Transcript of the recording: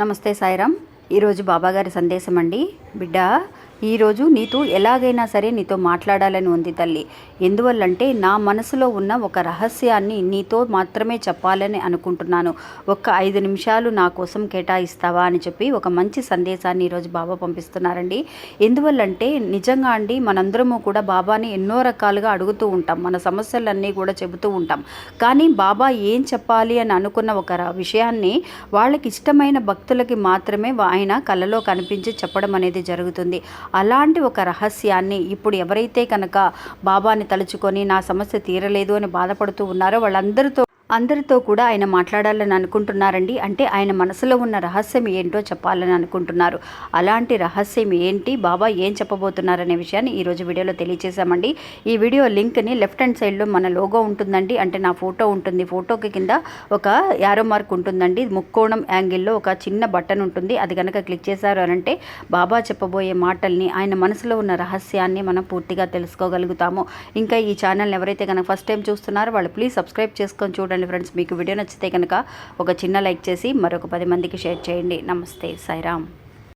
నమస్తే సాయిరామ్. ఈరోజు బాబాగారి సందేశం అండి బిడ్డ ఈరోజు నీతో ఎలాగైనా సరే నీతో మాట్లాడాలని ఉంది తల్లి. ఎందువల్లంటే నా మనసులో ఉన్న ఒక రహస్యాన్ని నీతో మాత్రమే చెప్పాలని అనుకుంటున్నాను. ఒక్క ఐదు నిమిషాలు నా కోసం కేటాయిస్తావా అని చెప్పి ఒక మంచి సందేశాన్ని ఈరోజు బాబా పంపిస్తున్నారండి. ఎందువల్లంటే నిజంగా అండి మనందరము కూడా బాబాని ఎన్నో రకాలుగా అడుగుతూ ఉంటాం. మన సమస్యలన్నీ కూడా చెబుతూ ఉంటాం. కానీ బాబా ఏం చెప్పాలి అని అనుకున్న ఒక విషయాన్ని వాళ్ళకి ఇష్టమైన భక్తులకి మాత్రమే ఆయన కళలో కనిపించి చెప్పడం అనేది జరుగుతుంది. అలాంటి ఒక రహస్యాన్ని ఇప్పుడు ఎవరైతే కనుక బాబాని తలుచుకొని నా సమస్య తీరలేదు అని బాధపడుతూ ఉన్నారో వాళ్ళందరితో అందరితో కూడా ఆయన మాట్లాడాలని అనుకుంటున్నారండి. అంటే ఆయన మనసులో ఉన్న రహస్యం ఏంటో చెప్పాలని అనుకుంటున్నారు. అలాంటి రహస్యం ఏంటి? బాబా ఏం చెప్పబోతున్నారనే విషయాన్ని ఈరోజు వీడియోలో తెలియజేశామండి ఈ వీడియో లింక్ని లెఫ్ట్ హ్యాండ్ సైడ్లో మన లోగో ఉంటుందండి. అంటే నా ఫోటో ఉంటుంది. ఫోటోకి కింద ఒక యారో మార్క్ ఉంటుందండి. ముక్కోణం యాంగిల్లో ఒక చిన్న బటన్ ఉంటుంది. అది కనుక క్లిక్ చేశారు అనంటే అంటే బాబా చెప్పబోయే మాటల్ని ఆయన మనసులో ఉన్న రహస్యాన్ని మనం పూర్తిగా తెలుసుకోగలుగుతాము. ఇంకా ఈ ఛానల్ని ఎవరైతే కనుక ఫస్ట్ టైం చూస్తున్నారో వాళ్ళు ప్లీజ్ సబ్స్క్రైబ్ చేసుకొని చూడండి. చూడండి ఫ్రెండ్స్ మీకు వీడియో నచ్చితే కనుక ఒక చిన్న లైక్ చేసి మరొక పది మందికి షేర్ చేయండి. నమస్తే సాయిరామ్.